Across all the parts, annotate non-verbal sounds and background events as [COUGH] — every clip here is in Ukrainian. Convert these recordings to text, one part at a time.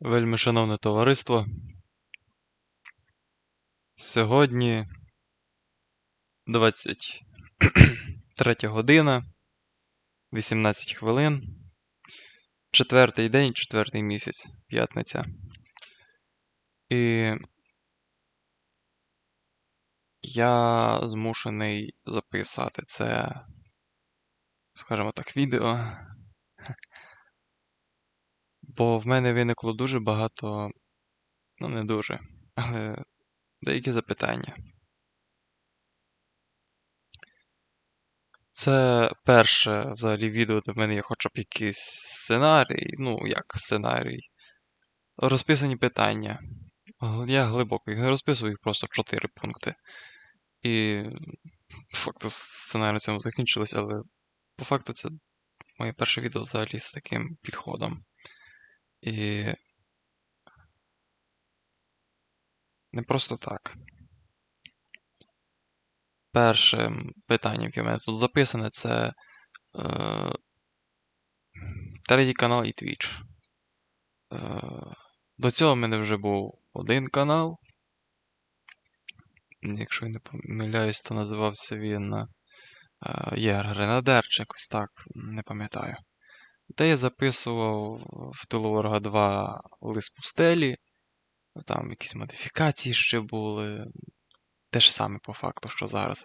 Вельми шановне товариство. Сьогодні 23 година, 18 хвилин. Четвертий день, четвертий місяць, п'ятниця. І я змушений записати це, скажімо так, відео. Бо в мене виникло дуже багато, ну не дуже, але деякі запитання. Це перше взагалі відео, де в мене є хоча б якийсь сценарій, ну як сценарій. Розписані питання. Я глибоко їх не розписую, їх просто в чотири пункти. І по факту сценарій на цьому закінчилось, але по факту це моє перше відео взагалі з таким підходом. І не просто так. Перше питання, яке в мене тут записане, це е, третій канал і Twitch. Е, До цього в мене вже був один канал. Якщо я не помиляюсь, то називався він е, Єгор Гренадер чи якось так, не пам'ятаю. Де я записував в тилу 2 лист пустелі, там якісь модифікації ще були. Те ж саме по факту, що зараз.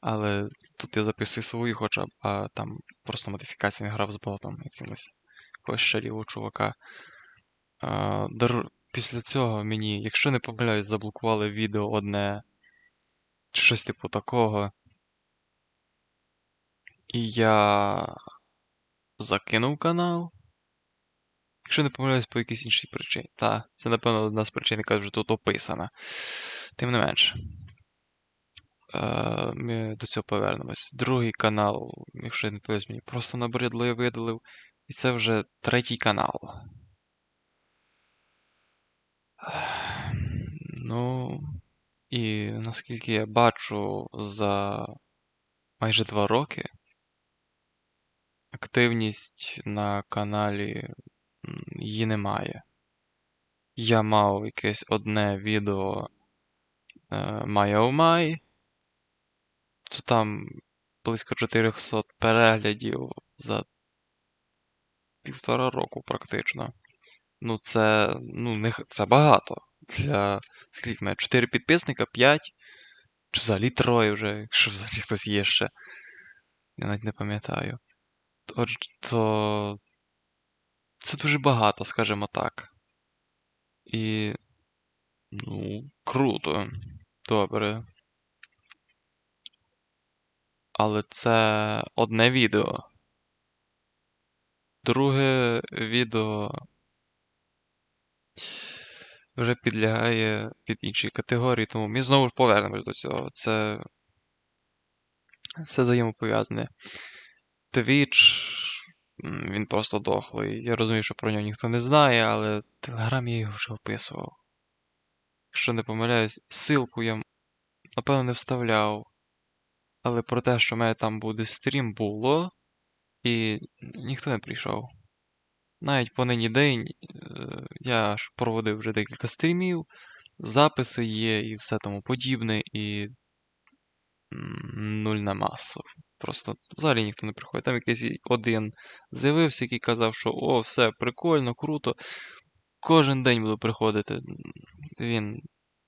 Але тут я записую свої хоча б, а там просто модифікаціями грав з ботом якимось якогось шарівого чувака. А, дор... Після цього мені, якщо не помиляюсь, заблокували відео одне чи щось типу такого. І я закинув канал. Якщо не помиляюсь по якійсь іншій причині. Та, це, напевно, одна з причин, яка вже тут описана. Тим не менше. Ми до цього повернемось. Другий канал, якщо я не помиляюсь, мені просто набридло, я видалив. І це вже третій канал. Ну, і наскільки я бачу, за майже два роки активність на каналі її немає. Я мав якесь одне відео Майомай. То там близько 400 переглядів за півтора року практично. Ну, це ну, не, це багато. Для скільки мене? 4 підписника, 5. Чи взагалі троє вже, якщо взагалі хтось є ще. Я навіть не пам'ятаю. То це дуже багато, скажімо так. І. Ну, круто. Добре. Але це одне відео. Друге відео вже підлягає під інші категорії, тому ми знову ж повернемось до цього. Це все взаємопов'язане. Twitch, він просто дохлий. Я розумію, що про нього ніхто не знає, але Телеграм я його вже описував. Якщо не помиляюсь, ссылку я, напевно, не вставляв. Але про те, що в мене там буде стрім, було, і ніхто не прийшов. Навіть по нині день я ж проводив вже декілька стрімів, записи є і все тому подібне, і нуль на масу. Просто взагалі ніхто не приходить. Там якийсь один з'явився, який казав, що о, все прикольно, круто. Кожен день буду приходити. Він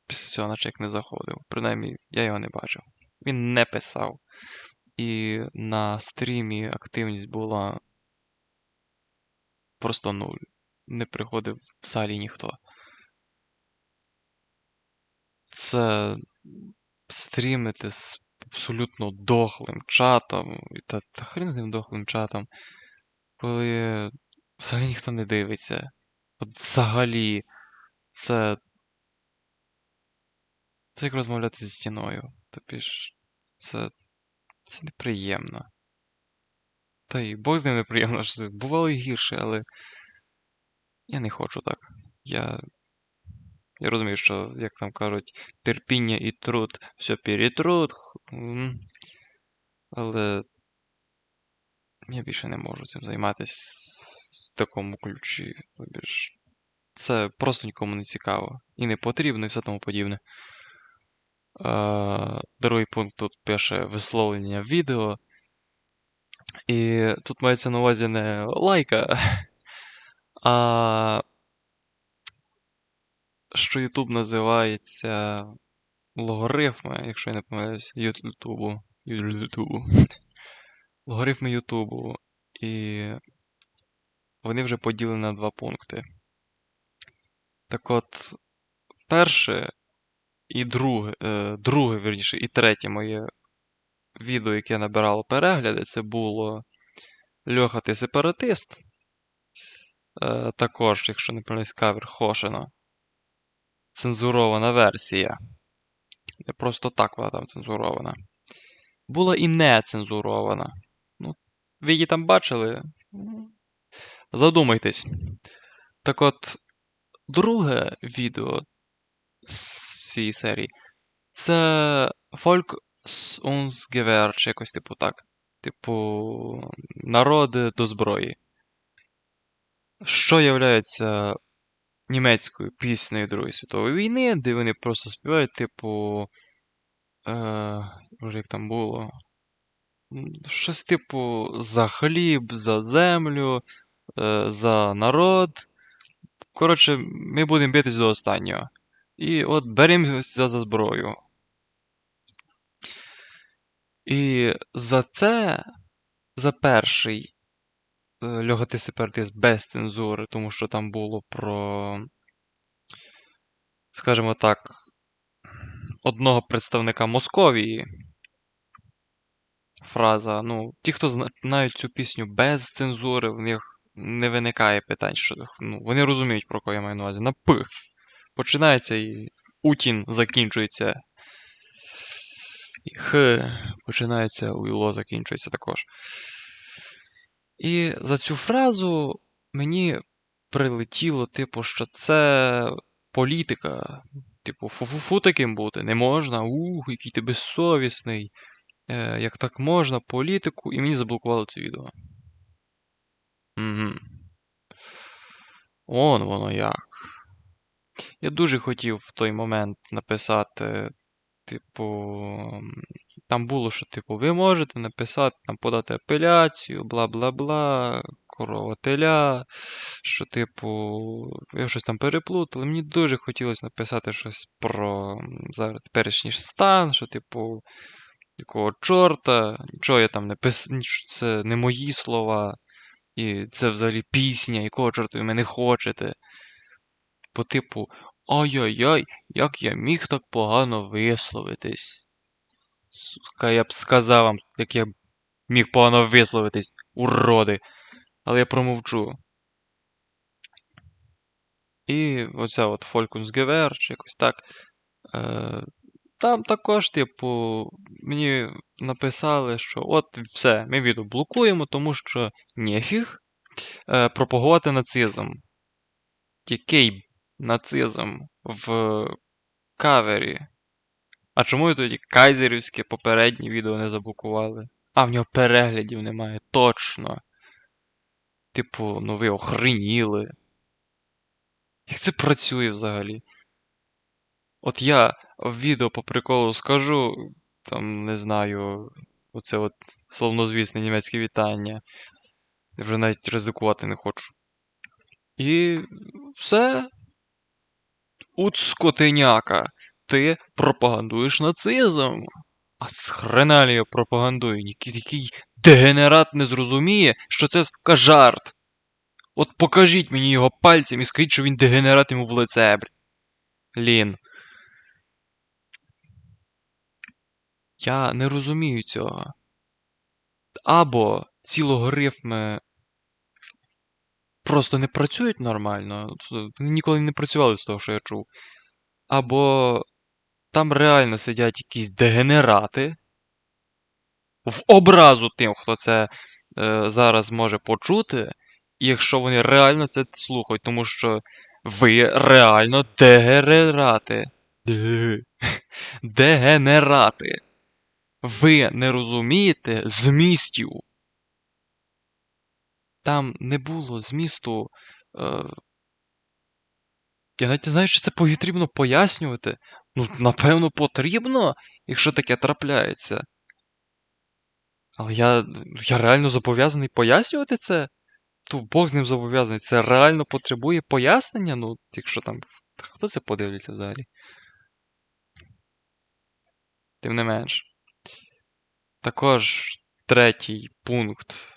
після цього наче як не заходив. Принаймні, я його не бачив. Він не писав. І на стрімі активність була просто нуль. Не приходив взагалі ніхто. Це стрімити з абсолютно дохлим чатом, та, та хрен з ним дохлим чатом, коли взагалі ніхто не дивиться. От взагалі, це. Це як розмовляти зі стіною. Тобі ж це це неприємно. Та й Бог з ним неприємно, що бувало і гірше, але я не хочу так. Я я розумію, що, як там кажуть, терпіння і труд все перетрут. Але я більше не можу цим займатися в такому ключі. Це просто нікому не цікаво. І не потрібно, і все тому подібне. Другий пункт тут пише висловлення відео. І тут мається на увазі не лайка, [LAUGHS] а що YouTube називається логарифми, якщо я не помиляюсь, Ютубу. Ютубу. [LAUGHS] Логарифми Ютубу. І вони вже поділені на два пункти. Так от, перше і друге, е, друге, вірніше, і третє моє відео, яке набирало перегляди, це було Льоха, ти сепаратист. Е, також, якщо не помиляюсь, кавер Хошина. Цензурована версія. Не просто так вона там цензурована. Була і не цензурована. Ну, ви її там бачили? Задумайтесь. Так от, друге відео з цієї серії це Folk uns Gewehr, чи якось типу так. Типу, народи до зброї. Що являється німецькою піснею Другої світової війни, де вони просто співають, типу. Е, Може, як там було? Щось типу за хліб, за землю, е, за народ. Коротше, ми будемо битись до останнього. І от беремося за зброю. І за це, за перший льогати сепаратист без цензури, тому що там було про, скажімо так, одного представника Московії. Фраза. Ну, ті, хто знають цю пісню без цензури, в них не виникає питань, що ну, вони розуміють, про кого я маю на увазі. На П. Починається і Утін закінчується. І Х починається, Уйло закінчується також. І за цю фразу мені прилетіло, типу, що це політика. Типу, фу-фу-фу таким бути не можна. Ух, який ти безсовісний. Е, Як так можна, політику, і мені заблокували це відео. Угу. Он воно як. Я дуже хотів в той момент написати, типу, там було, що, типу, ви можете написати, там, подати апеляцію, бла бла бла, корова теля, що, типу, я щось там переплутав, мені дуже хотілося написати щось про зараз теперішній стан, що, типу, якого чорта, нічого я там не писав, це не мої слова, і це взагалі пісня, якого чорту ви мене хочете. По типу, ай-яй-яй, як я міг так погано висловитись. Сука, я б сказав вам, як я міг погано висловитись, уроди. Але я промовчу. І оця от Фолькунсгевер, чи якось так. Е, Там також, типу, мені написали, що от все, ми відео блокуємо, тому що нефіг е, пропагувати нацизм. Який нацизм в кавері. А чому тоді кайзерівське попереднє відео не заблокували? А в нього переглядів немає. Точно. Типу, ну ви охреніли. Як це працює взагалі? От я в відео по приколу скажу, там, не знаю, оце от словнозвісне німецьке вітання. Вже навіть ризикувати не хочу. І все. От скотиняка, ти пропагандуєш нацизм. А з хрена я пропагандую? Який дегенерат не зрозуміє, що це сука, жарт. От покажіть мені його пальцем і скажіть, що він дегенерат йому в лице, Лін. Я не розумію цього. Або ці логарифми просто не працюють нормально. Вони ніколи не працювали з того, що я чув. Або там реально сидять якісь дегенерати. В образу тим, хто це е, зараз може почути, якщо вони реально це слухають, тому що ви реально дегенерати. Дегенерати. Ви не розумієте змістів там не було змісту е, Я навіть не знаю, чи це потрібно пояснювати. Ну, напевно, потрібно, якщо таке трапляється. Але я я реально зобов'язаний пояснювати це. То Бог з ним зобов'язаний. Це реально потребує пояснення. Ну, якщо там. Хто це подивиться взагалі? Тим не менш. Також третій пункт.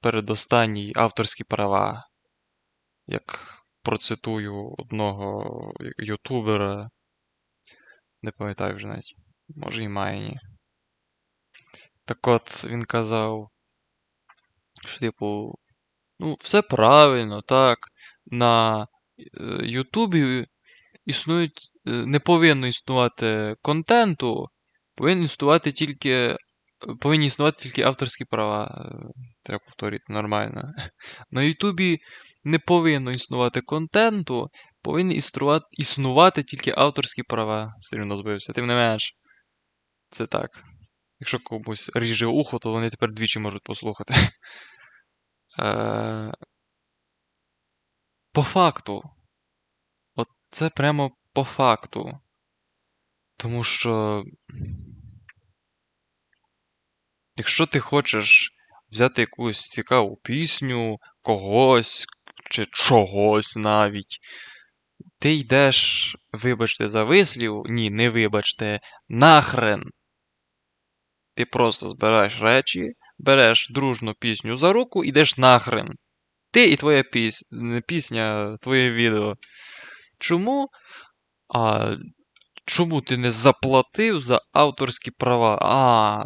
Передостанній авторські права. Як процитую одного ютубера. Не пам'ятаю вже навіть. Може і Майні. Так от він казав, що, типу, ну, все правильно, так. На е, Ютубі існують, е, не повинно існувати контенту, повинні існувати тільки. Повинні існувати тільки авторські права. Е, треба повторити нормально. [LAUGHS] На Ютубі не повинно існувати контенту, повинні існувати, існувати тільки авторські права. Все рівно збився. Тим не менш, це так. Якщо комусь ріже ухо, то вони тепер двічі можуть послухати. [LAUGHS] Е, по факту. От це прямо по факту. Тому що. Якщо ти хочеш взяти якусь цікаву пісню, когось чи чогось навіть, ти йдеш, вибачте, за вислів, ні, не вибачте, нахрен. Ти просто збираєш речі, береш дружну пісню за руку, йдеш нахрен. Ти і твоя піс... пісня, твоє відео. Чому? А, Чому ти не заплатив за авторські права? А,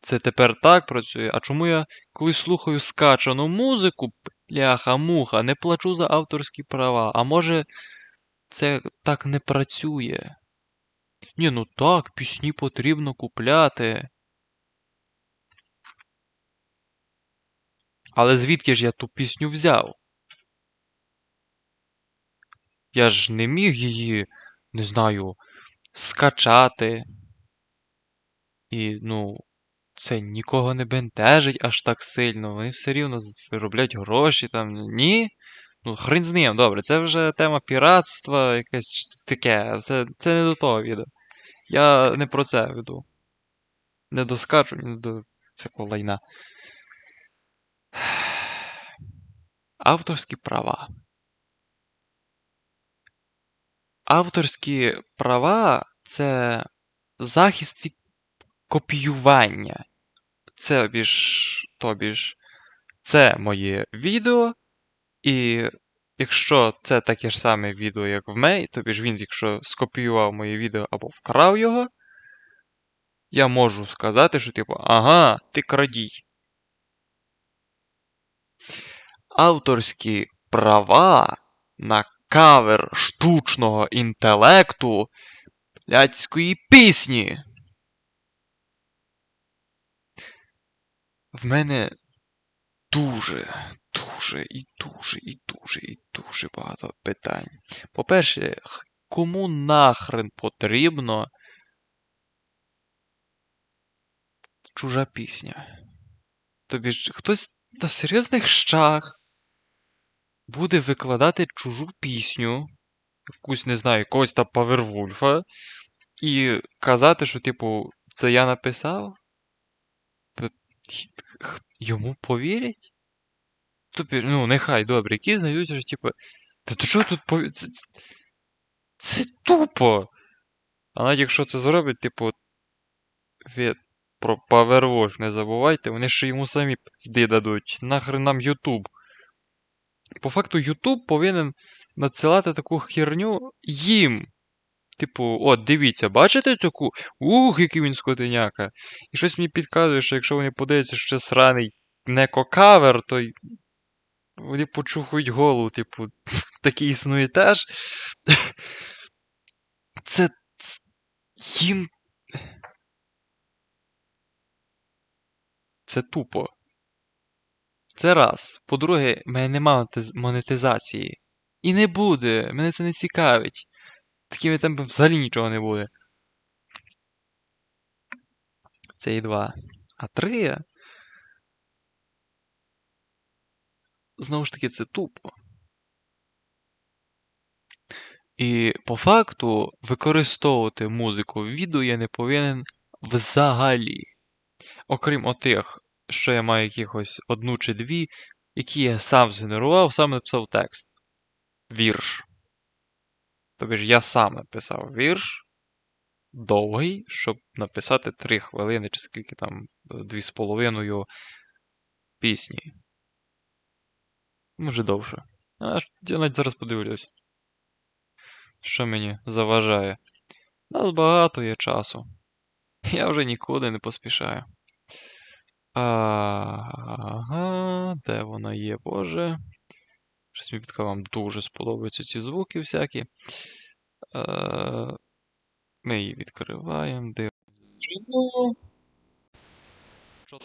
це тепер так працює. А чому я, коли слухаю скачану музику, пляха-муха, не плачу за авторські права? А може, це так не працює? Ні, ну так, пісні потрібно купляти. Але звідки ж я ту пісню взяв? Я ж не міг її, не знаю, скачати. І, ну, це нікого не бентежить аж так сильно. Вони все рівно виробляють гроші там. Ні. Ну, хрен з ним, добре, це вже тема піратства, якесь таке. Це це не до того відео. Я не про це веду. Не до скачу, не до всякого лайна. Авторські права. Авторські права це захист від копіювання. Це більш, тобі ж, це моє відео. І якщо це таке ж саме відео, як в Мей, тобі ж він, якщо скопіював моє відео або вкрав його, я можу сказати, що, типу, ага, ти крадій. Авторські права на кавер штучного інтелекту блядської пісні. В мене дуже, дуже і дуже, і дуже, і дуже багато питань. По-перше, кому нахрен потрібно чужа пісня? Тобі ж хтось на серйозних щах буде викладати чужу пісню, якусь, не знаю, якогось там Павервульфа, і казати, що, типу, це я написав? Йому повірять? Тобі, ну, нехай добре, які знайдуть, що, типу, та то що тут пові... Це, це тупо. А навіть якщо це зробить, типу, ви про Powerwash не забувайте, вони ще йому самі пізди дадуть. Нахрен нам Ютуб. По факту, Ютуб повинен надсилати таку херню їм. Типу, от, дивіться, бачите таку? Ух, який він скотиняка. І щось мені підказує, що якщо вони подивляться, що це сраний некокавер, то вони почухують голову, типу, [LAUGHS] такий існує теж. [LAUGHS] Це їм. Це тупо. Це раз. По-друге, в мене немає монетизації. І не буде. Мене це не цікавить. Такими темпами взагалі нічого не буде. Це і два. А три. Знову ж таки, це тупо. І по факту використовувати музику в відео я не повинен взагалі. Окрім отих, що я маю якихось одну чи дві, які я сам згенерував, сам написав текст. Вірш. Тобто ж я сам написав вірш довгий, щоб написати 3 хвилини, чи скільки там, дві з половиною пісні. Може довше. А я навіть зараз подивлюсь. Що мені заважає? Нас багато є часу. Я вже нікуди не поспішаю. Ага, де вона є, Боже? Підка вам дуже сподобаються ці звуки всякі. Е, Ми її відкриваємо. Дивимося.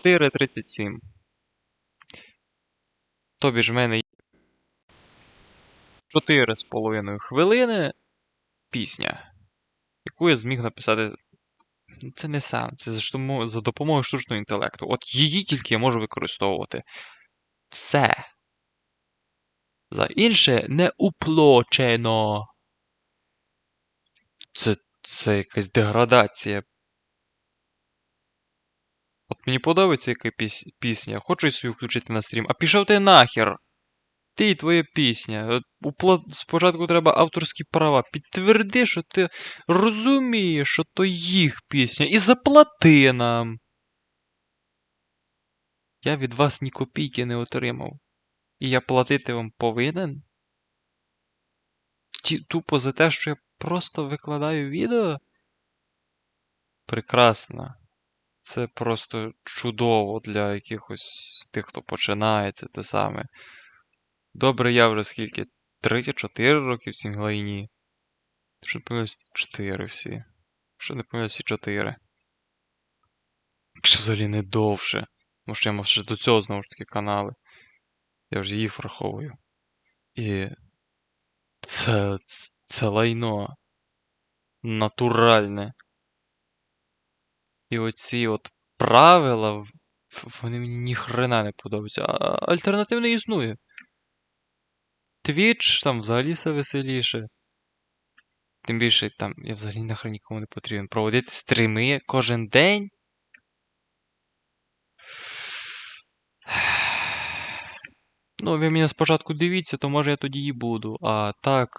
4.37. Тобі ж в мене є 4,5 хвилини пісня, яку я зміг написати. Це не сам, це за допомогою штучного інтелекту. От її тільки я можу використовувати. Все. За інше не уплочено. Це це якась деградація. От мені подобається яка пісня, хочу собі включити на стрім, а пішов ти нахер. Ти і твоя пісня. Спочатку треба авторські права. Підтверди, що ти розумієш, що то їх пісня, і заплати нам. Я від вас ні копійки не отримав. І я платити вам повинен? Ті, тупо за те, що я просто викладаю відео? Прекрасно. Це просто чудово для якихось тих, хто починає це те саме. Добре, я вже скільки? 3-4 роки в цій глині. Що не помилився 4 всі. Що не помилився всі 4. Якщо взагалі не довше. Що я мав ще до цього знову ж таки канали. Я вже їх враховую. І це, це лайно натуральне. І оці от правила, вони мені ніхрена не подобаються. А альтернатив не існує. Твіч там взагалі все веселіше. Тим більше там я взагалі нахрен нікому не потрібен. Проводити стріми кожен день. Ну, ви мене спочатку дивіться, то може я тоді і буду. А так.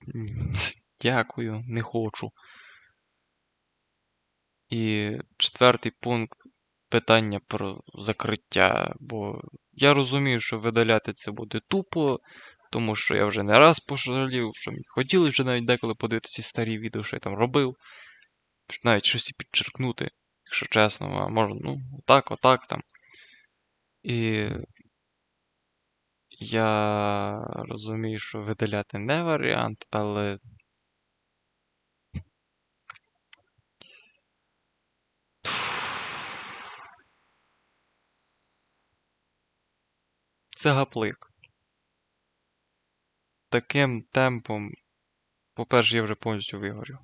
[LAUGHS] Дякую, не хочу. І четвертий пункт питання про закриття. Бо я розумію, що видаляти це буде тупо, тому що я вже не раз пожалів, що мені хотіли вже навіть деколи подивитися старі відео, що я там робив. Навіть щось і підчеркнути, якщо чесно, а можна, ну, отак, отак там. І я розумію, що видаляти не варіант, але. Це гаплик таким темпом, по-перше, я вже повністю вигорів.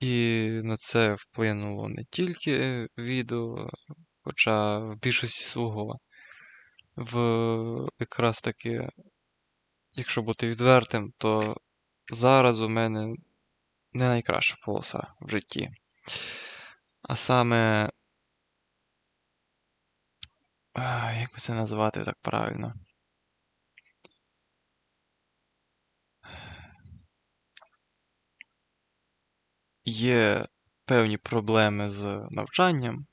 І на це вплинуло не тільки відео, хоча в більшості свого. В якраз таки, якщо бути відвертим, то зараз у мене не найкраща полоса в житті. А саме. Як би це назвати так правильно? є певні проблеми з навчанням,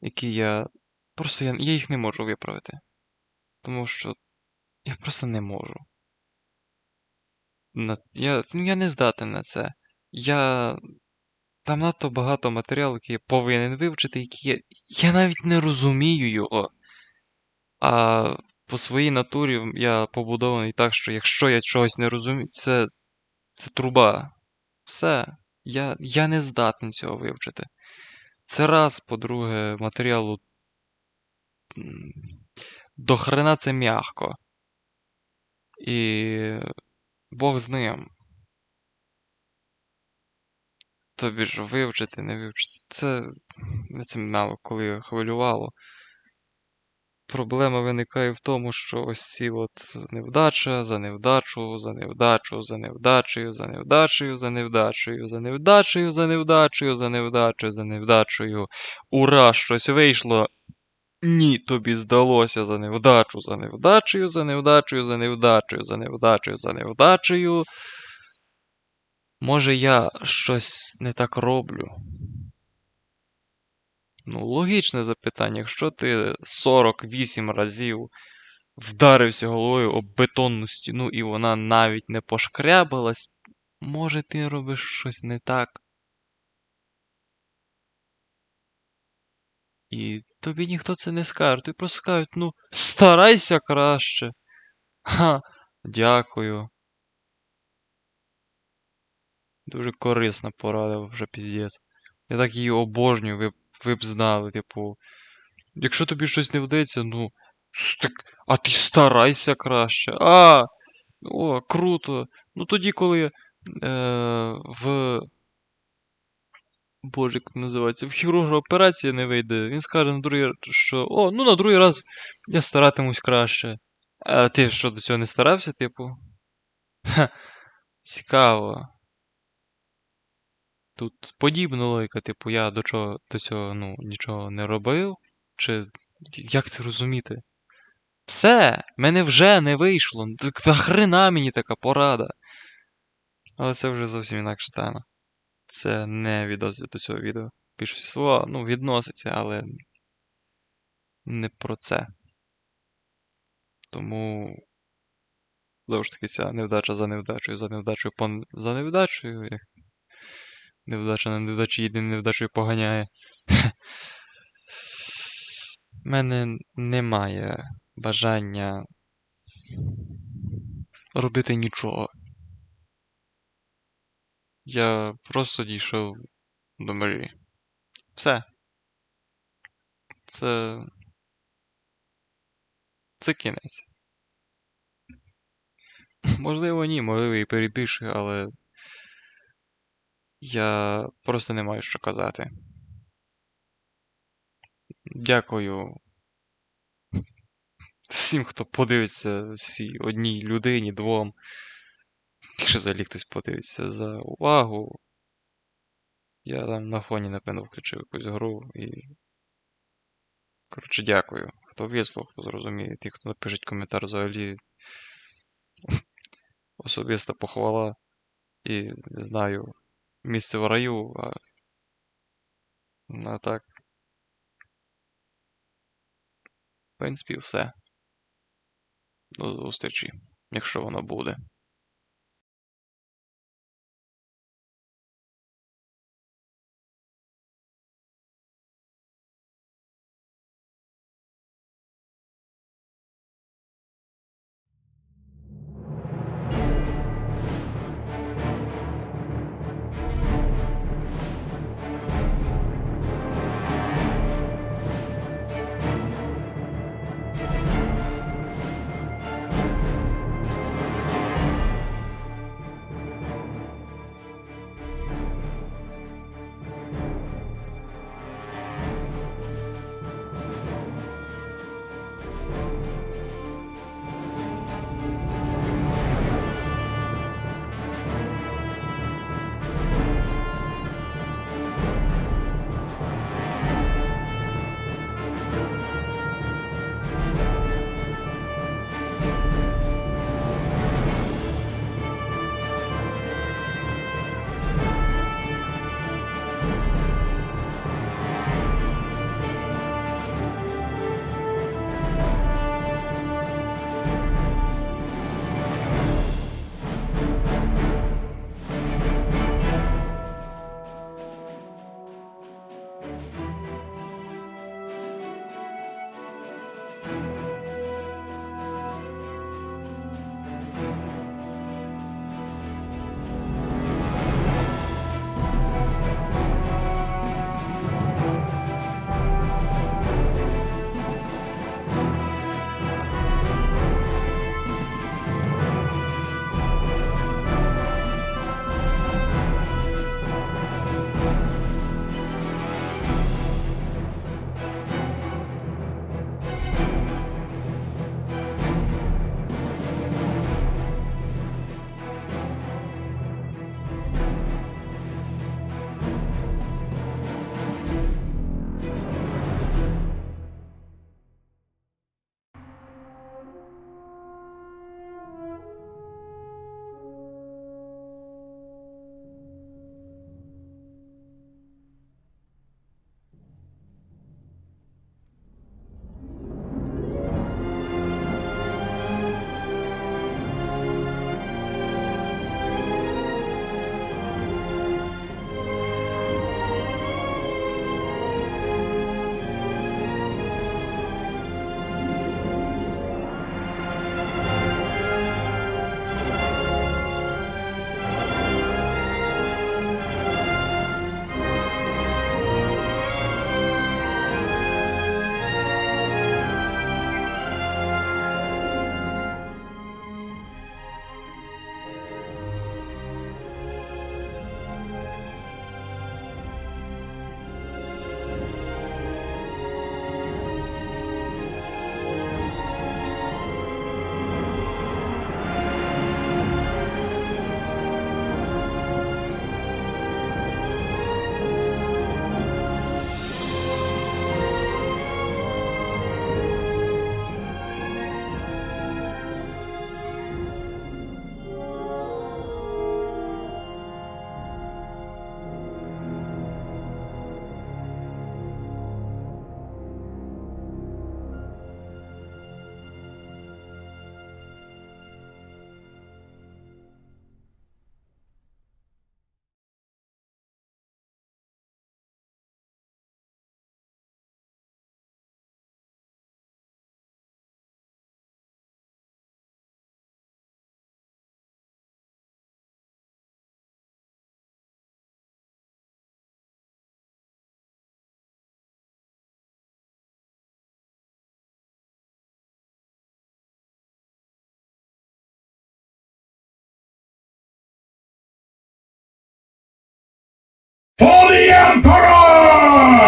які я просто я, я їх не можу виправити. Тому що я просто не можу. Я ну, я не здатен на це. Я. Там надто багато матеріалу, який я повинен вивчити, які я. Я навіть не розумію його. А по своїй натурі я побудований так, що якщо я чогось не розумію, це це труба. Все, я я не здатний цього вивчити. Це раз, по-друге, матеріалу. До хрена це м'ягко. І Бог з ним. Тобі ж вивчити, не вивчити. Це це мало коли хвилювало. проблема виникає в тому, що ось ці от невдача за невдачу, за невдачу, за невдачею, за невдачею, за невдачею, за невдачею, за невдачею, за невдачею, за невдачею. Ура, щось вийшло. Ні, тобі здалося за невдачу, за невдачею, за невдачею, за невдачею, за невдачею, за невдачею. Може, я щось не так роблю? Ну, логічне запитання. Якщо ти 48 разів вдарився головою об бетонну стіну і вона навіть не пошкрябалась, може ти робиш щось не так. І тобі ніхто це не скаже. Тобі просто скажуть, ну, старайся краще. Ха, дякую. Дуже корисна порада вже піздець. Я так її обожнюю, ви, ви б знали, типу. Якщо тобі щось не вдається, ну. Так, а ти старайся краще. А! О, круто. Ну тоді, коли е, в. Боже, як називається, в хірурга операція не вийде, він скаже на другий раз, що о, ну на другий раз я старатимусь краще. А ти що до цього не старався, типу? Ха, цікаво. Тут подібна логіка, типу, я до чого до цього ну, нічого не робив. Чи як це розуміти? Все, мене вже не вийшло. Так нахрена мені така порада. Але це вже зовсім інакша тема. Це не відноситься до цього відео. Більше всього, ну, відноситься, але не про це. Тому. Знову ж таки, ця невдача за невдачею, за невдачею по за невдачею. Як... Невдача на невдачі їде невдачею поганяє. У мене немає бажання робити нічого. Я просто дійшов до мрії. Все. Це. Це кінець. Можливо, ні, можливо, і перебільшую, але я просто не маю що казати. Дякую всім, хто подивиться всій одній людині, двом. Якщо взагалі хтось подивиться за увагу. Я там на фоні, напевно, включив якусь гру і. Коротше, дякую. Хто вислухав, хто зрозуміє, ті, хто напишуть коментар взагалі. [LAUGHS] Особиста похвала. І не знаю, місце в раю, а. А так. В принципі, все. До зустрічі, якщо воно буде.